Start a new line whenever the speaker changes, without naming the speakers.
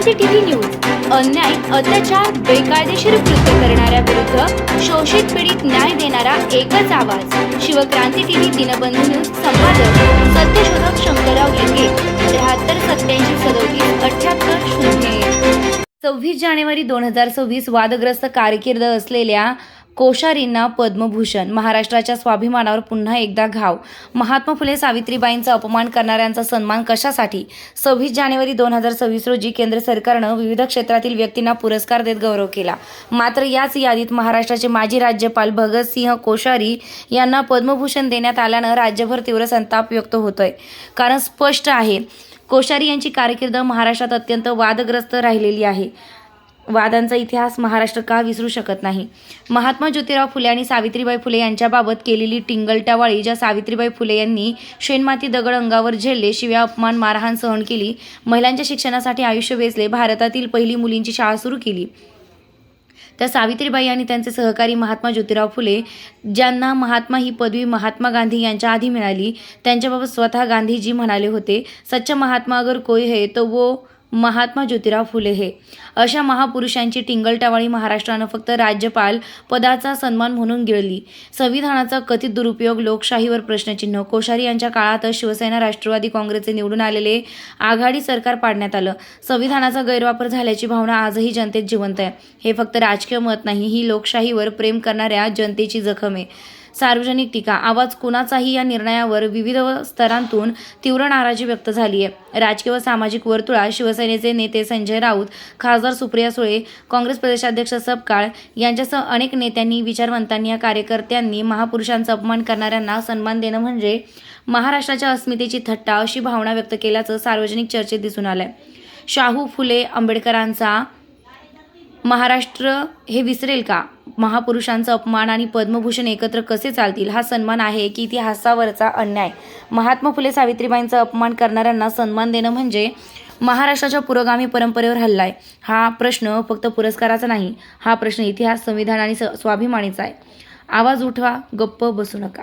क्रांती TV news. अन्याय अत्याचार बेकायदेशीर कृत्य करणाऱ्या विरुद्ध शोषित पीडित न्याय देणारा एकच आवाज. शिवक्रांती टीव्ही दिनबंधू न्यूज संपादक सत्यशोधक शंकरराव लिंगे त्र्याहत्तर सत्याऐंशी सदोतीस अठ्याहत्तर शून्य सव्वीस जानेवारी दोन हजार सव्वीस वादग्रस्त कारकीर्द असलेल्या कोश्यारींना पद्मभूषण. महाराष्ट्राच्या स्वाभिमानावर पुन्हा एकदा घाव. महात्मा फुले सावित्रीबाईंचा अपमान करणाऱ्यांचा सन्मान कशासाठी? सव्वीस जानेवारी दोन हजार सव्वीस रोजी केंद्र सरकारनं विविध क्षेत्रातील व्यक्तींना पुरस्कार देत गौरव केला. मात्र याच यादीत महाराष्ट्राचे माजी राज्यपाल भगतसिंह कोश्यारी यांना पद्मभूषण देण्यात आल्यानं राज्यभर तीव्र संताप व्यक्त होतोय. कारण स्पष्ट आहे कोश्यारी यांची कारकीर्द महाराष्ट्रात अत्यंत वादग्रस्त राहिलेली आहे. वादांचा इतिहास महाराष्ट्र का विसरू शकत नाही? महात्मा ज्योतिराव फुले आणि सावित्रीबाई फुले यांच्याबाबत केलेली टिंगलटावाळी ज्या सावित्रीबाई फुले यांनी शेणमाती दगड अंगावर झेलले शिव्या अपमान मारहाण सहन केली महिलांच्या शिक्षणासाठी आयुष्य वेचले भारतातील पहिली मुलींची शाळा सुरू केली. त्या सावित्रीबाई आणि त्यांचे सहकारी महात्मा ज्योतिराव फुले ज्यांना महात्मा ही पदवी महात्मा गांधी यांच्या आधी मिळाली त्यांच्याबाबत स्वतः गांधीजी म्हणाले होते सच्चा महात्मा अगर कोई है तो वो महात्मा ज्योतिराव फुले हे. अशा महापुरुषांची टिंगलटावाळी महाराष्ट्रानं फक्त राज्यपाल पदाचा सन्मान म्हणून गिळली. संविधानाचा कथित दुरुपयोग लोकशाहीवर प्रश्नचिन्ह कोश्यारी यांच्या काळातच शिवसेना राष्ट्रवादी काँग्रेसचे निवडून आलेले आघाडी सरकार पाडण्यात आलं. संविधानाचा गैरवापर झाल्याची भावना आजही जनतेत जिवंत आहे. हे फक्त राजकीय मत नाही ही लोकशाहीवर प्रेम करणाऱ्या जनतेची जखम आहे. सार्वजनिक टीका. आवाज कुणाचाही या निर्णयावर विविध स्तरांतून तीव्र नाराजी व्यक्त झाली आहे राजकीय व सामाजिक वर्तुळात शिवसेनेचे नेते संजय राऊत खासदार सुप्रिया सुळे काँग्रेस प्रदेशाध्यक्ष सपकाळ यांच्यासह अनेक नेत्यांनी विचारवंतांनी या कार्यकर्त्यांनी महापुरुषांचा अपमान करणाऱ्यांना सन्मान देणं म्हणजे महाराष्ट्राच्या अस्मितेची थट्टा अशी भावना व्यक्त केल्याचं सार्वजनिक चर्चेत दिसून आलंय. शाहू फुले आंबेडकरांचा महाराष्ट्र हे विसरेल का? महापुरुषांचा अपमान आणि पद्मभूषण एकत्र कसे चालतील? हा सन्मान आहे की इतिहासावरचा अन्याय. महात्मा फुले सावित्रीबाईंचा अपमान करणाऱ्यांना सन्मान देणं म्हणजे महाराष्ट्राच्या पुरोगामी परंपरेवर हल्ला आहे. हा प्रश्न फक्त पुरस्काराचा नाही हा प्रश्न इतिहास संविधान आणि स- स्वाभिमानीचा आहे. आवाज उठवा गप्प बसू नका.